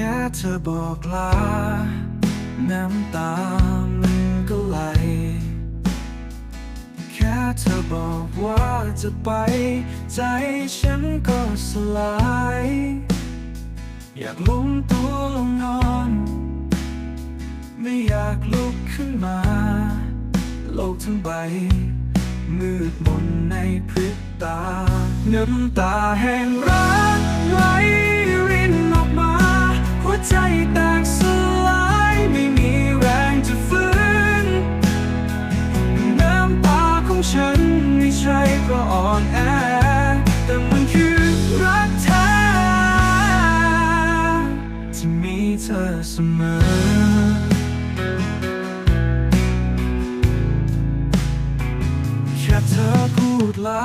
ค่เธอบอกลา น้ำตามันก็ไหล แค่เธอบอกว่าจะไป ใจฉันก็สลาย อยากล้มตัวลงนอน ไม่อยากลุกขึ้นมา โลกทั้งใบ มืดมนในพริบตา น้ำตาแห่งรักไหล สมอแค่เธอพูดลา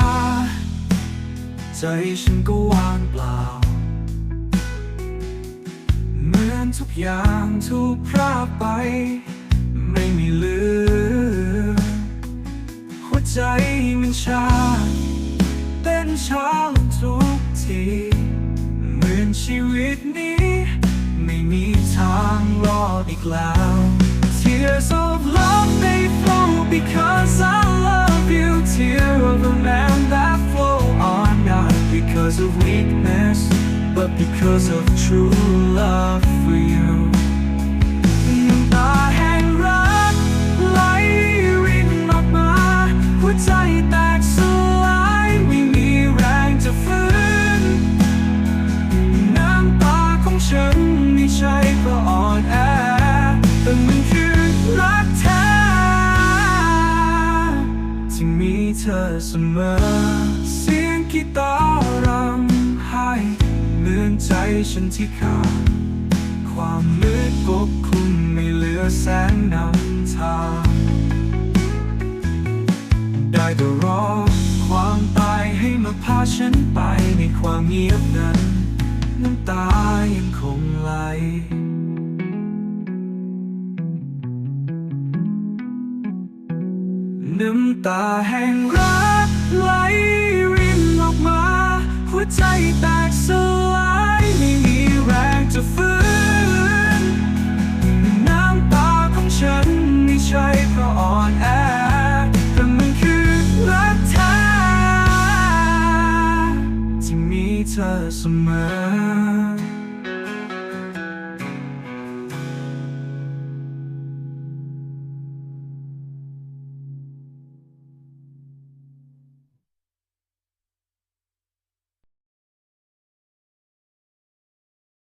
ใจฉันก็ว่างเปล่า เหมือนทุกอย่างถูกพรากไป ไม่มีเหลือ หัวใจมันชาเต้นช้างทุกที เหมือนชีวิตนี้างรอดอีกแล้ว Tears of love they flow because I love you Tear of a man that flow on not because of weakness but because of true love for you เธอเสมอ เสียงกีตาร์รำไห้เหมือนใจฉันที่ขาดความมืดปกคลุมไม่เหลือแสงนำทางได้แต่รอความตายให้มาพาฉันไปในความเงียบนั้น น้ำตายังคงไหล น้ำตาแห่งรักไหลรินออกมา หัวใจแตกสลายไม่มีแรงจะฟื้น น้ำตาของฉันไม่ใช่เพราะอ่อนแอแต่มันคือรักแท้ที่มีเธอเสมอ